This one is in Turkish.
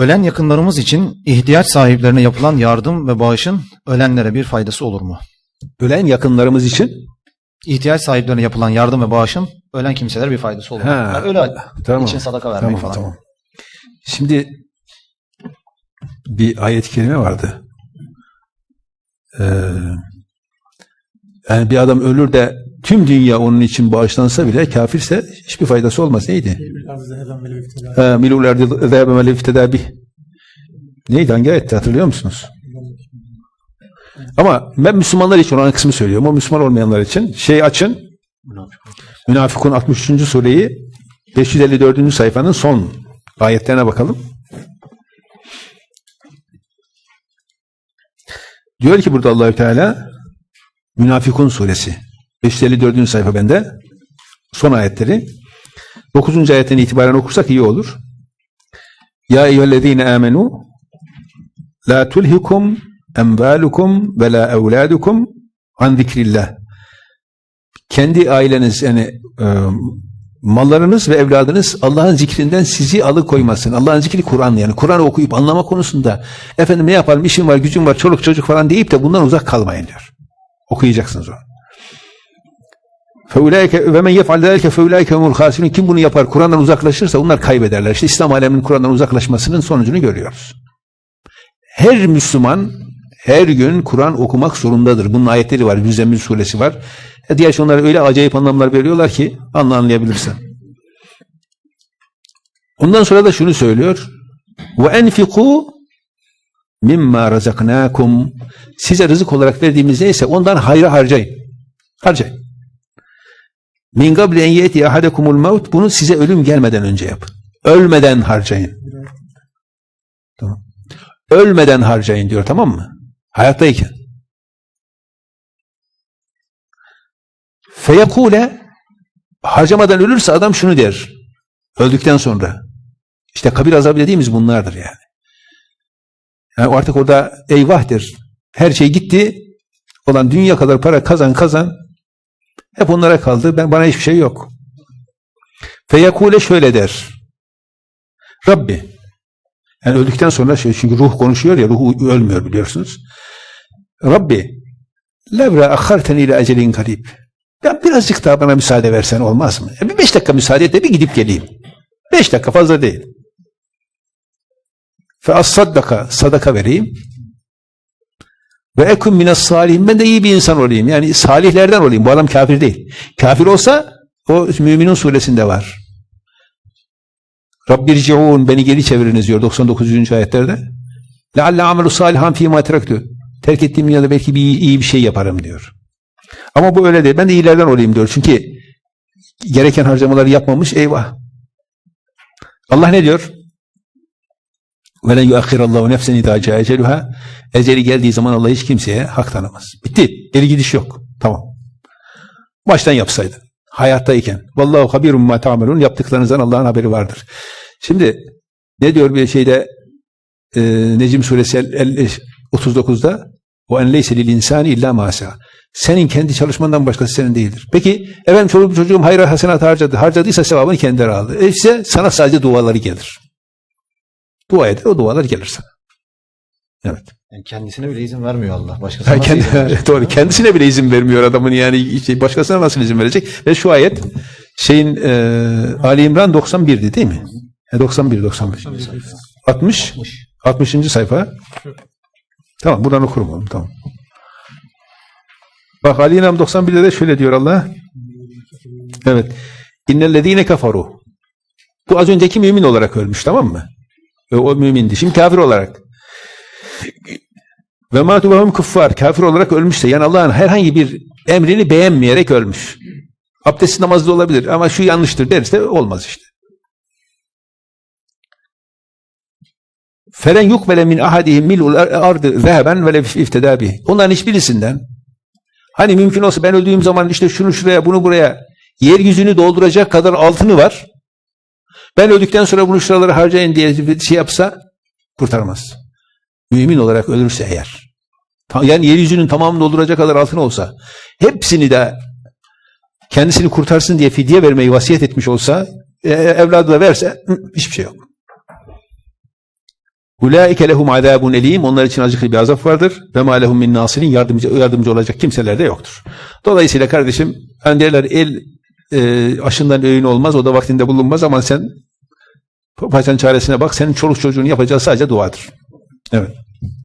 Ölen yakınlarımız için ihtiyaç sahiplerine yapılan yardım ve bağışın ölenlere bir faydası olur mu? Ölen yakınlarımız için İhtiyaç sahiplerine yapılan yardım ve bağışın ölen kimselere bir faydası olur mu? Yani ölen tamam. için sadaka vermek Tamam, falan. tamam. Şimdi bir ayet-i kerime vardı. Ee, yani bir adam ölür de tüm dünya onun için bağışlansa bile kafirse hiçbir faydası olmaz. Neydi? Milul erdi zehebe mel ifteda bih. Neydi? Hangi ayetti? Hatırlıyor musunuz? Ama ben Müslümanlar için olan kısmı söylüyorum. O Müslüman olmayanlar için şey açın. Münafıkun 63. sureyi 554. sayfanın son ayetlerine bakalım. Diyor ki burada Allahü Teala Münafıkun suresi 554. sayfa bende son ayetleri 9. ayetten itibaren okursak iyi olur. Ya eyyühellezine amenu la tulhikum emvalukum ve la evladukum an zikrillah kendi aileniz yani e, mallarınız ve evladınız Allah'ın zikrinden sizi alıkoymasın. Allah'ın zikri Kur'an yani. Kur'an okuyup anlama konusunda efendim ne yapalım işim var gücüm var çoluk çocuk falan deyip de bundan uzak kalmayın diyor. Okuyacaksınız onu. Feulaike ve men yef'al zalike feulaike humul hasirun. Kim bunu yapar? Kur'an'dan uzaklaşırsa onlar kaybederler. İşte İslam aleminin Kur'an'dan uzaklaşmasının sonucunu görüyoruz. Her Müslüman her gün Kur'an okumak zorundadır. Bunun ayetleri var. Müzzemmil suresi var. E diğer şey onlara öyle acayip anlamlar veriyorlar ki anla anlayabilirsin. Ondan sonra da şunu söylüyor. Ve enfiku mimma razaknakum size rızık olarak verdiğimiz neyse ondan hayra harcayın. Harcayın. Min gabli en yeti ahadekumul maut bunu size ölüm gelmeden önce yapın. Ölmeden harcayın. Tamam. Ölmeden harcayın diyor tamam mı? Hayattayken. Feyekule harcamadan ölürse adam şunu der. Öldükten sonra. İşte kabir azabı dediğimiz bunlardır yani. Yani artık orada eyvahdır. Her şey gitti. Olan dünya kadar para kazan kazan. Hep onlara kaldı. Ben bana hiçbir şey yok. Feyekule şöyle der. Rabbi. Yani öldükten sonra şey, çünkü ruh konuşuyor ya ruhu ölmüyor biliyorsunuz. Rabbi levra akharteni ile ecelin garip. Ya birazcık daha bana müsaade versen olmaz mı? Ya bir beş dakika müsaade et de bir gidip geleyim. Beş dakika fazla değil. Fe as saddaka sadaka vereyim. Ve ekun minas salihin. Ben de iyi bir insan olayım. Yani salihlerden olayım. Bu adam kafir değil. Kafir olsa o Müminin suresinde var. Rabbirciun beni geri çeviriniz diyor 99. ayetlerde. Lealle amelu salihan fîmâ terektü. Terk ettiğim dünyada belki bir iyi bir şey yaparım diyor. Ama bu öyle değil. Ben de iyilerden olayım diyor. Çünkü gereken harcamaları yapmamış. Eyvah. Allah ne diyor? Ve le yuakhirallahu nefsen idâ caeceluha. Eceli geldiği zaman Allah hiç kimseye hak tanımaz. Bitti. Geri gidiş yok. Tamam. Baştan yapsaydı. Hayattayken. Vallahu habirum ma ta'melun. Yaptıklarınızdan Allah'ın haberi vardır. Şimdi ne diyor bir şeyde e, Necim suresi 39'da o en leyse lil insani illa masa. Senin kendi çalışmandan başkası senin değildir. Peki efendim çoluk çocuğum hayra hasenat harcadı. Harcadıysa sevabını kendileri aldı. E size sana sadece duaları gelir. Dua eder o dualar gelir sana. Evet. Yani kendisine bile izin vermiyor Allah. Başkasına nasıl kendi, verecek? doğru. Kendisine bile izin vermiyor adamın yani işte başkasına nasıl izin verecek? Ve şu ayet şeyin e, Ali İmran 91'di değil mi? E, 91 91. 60 60. sayfa. Tamam buradan okurum oğlum tamam. Bak Ali İmran 91'de de şöyle diyor Allah. Evet. İnnellezine kafaru. Bu az önceki mümin olarak ölmüş tamam mı? E, O mümindi. Şimdi kafir olarak. Ve mâtu vehum kuffar. Kafir olarak ölmüşse yani Allah'ın herhangi bir emrini beğenmeyerek ölmüş. Abdestsiz namazlı olabilir ama şu yanlıştır derse olmaz işte. Felen yukbele min ahadihim mil'ul ardı zeheben ve ifteda bih. Onların hiçbirisinden hani mümkün olsa ben öldüğüm zaman işte şunu şuraya bunu buraya yeryüzünü dolduracak kadar altını var. Ben öldükten sonra bunu şuralara harcayın diye bir şey yapsa kurtarmaz. Mümin olarak ölürse eğer. Yani yeryüzünün tamamını dolduracak kadar altın olsa hepsini de kendisini kurtarsın diye fidye vermeyi vasiyet etmiş olsa e, evladı da verse hiçbir şey yok. Ulaike lehum azabun elim. Onlar için acıklı bir azap vardır. Ve ma lehum min nasirin. Yardımcı, yardımcı olacak kimseler de yoktur. Dolayısıyla kardeşim hani derler el e, aşından öğün olmaz. O da vaktinde bulunmaz ama sen paçanın çaresine bak. Senin çoluk çocuğun yapacağı sadece duadır. Evet.